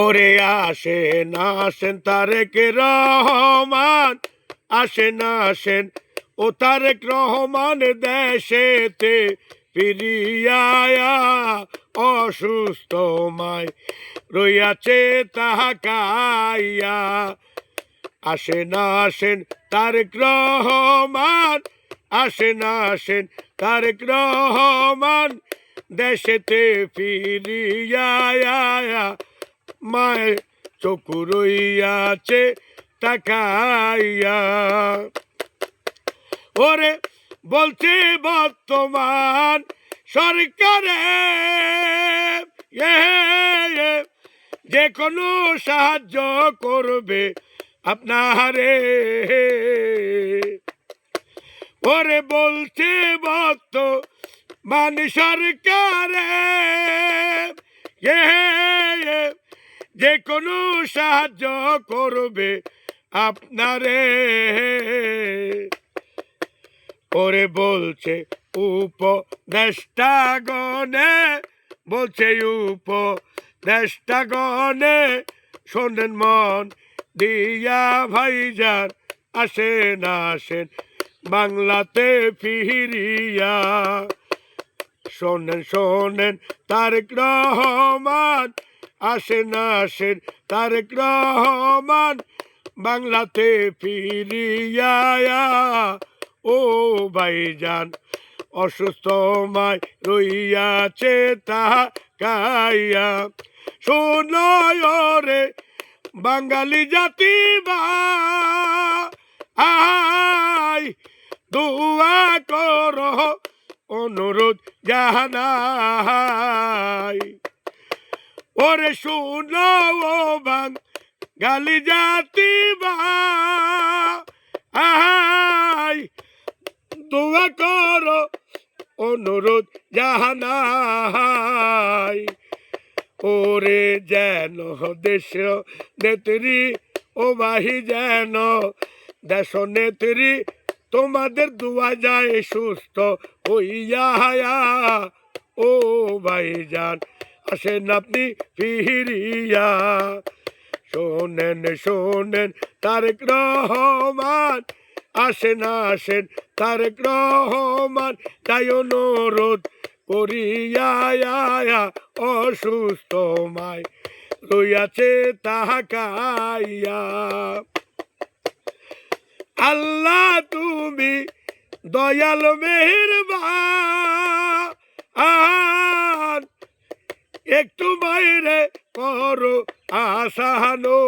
ওরে আসেন আসেন তারেক রহমান আসেন আসেন ও তারেক রহমান দেশেতে ফিরিয়া অসুস্থ মায় রইয়াছে তাহাকাইয়া। আসেন আসেন তারেক রহমান আসেন আসেন তারেক রহমান দেশেতে ফিরিয়া মায়ের চকু রইয়াছে তাকাইয়া। ওরে বলছে বর্তমান সরকারে যে কোনো সাহায্য করবে আপনারে। ওরে বলছে বত মান সরকারে যে কোনো সাহায্য করবে আপনারে। ওরে বলছে উপদেষ্টা গনে বলছে উপদেষ্টা গনে শোনেন মন দিয়া ভাইজান, আসেন আসেন, বাংলাতে ফিরিয়া। শোনেন শোনেন, তারেক রহমান আসেন আসেন, তারেক রহমান, বাংলাতে ফিরিয়া ও ভাইজান, অসুস্থ মায় রইয়াছে তাহা কাইয়া শোনয় রে বাঙালি জাতি বা দুয়া কর, অনুরোধ জাহানাই ওরে শুনো ও বাঙালি জাতি আই দোয়া করো, অনুরোধ জাহানাই ওরে যেন দেশ নেত্রী, ও বাহি যেন দেশ নেত্রী, তোমাদের দোয়া যায় সুস্থ হইয়া হায়া। ও ভাইজান আসেন আপনি ফিরিয়া। শোনেন শোনেন, তারেক রহমান। আসেন আসেন, তারেক রহমান তাই অনুরোধ করিয়া অসুস্থ মায়, রইয়াছে তাহাকাইয়া। আল্লাহ তুমি দয়াল, মেহেরবান। একটু বাইরে করো আসানো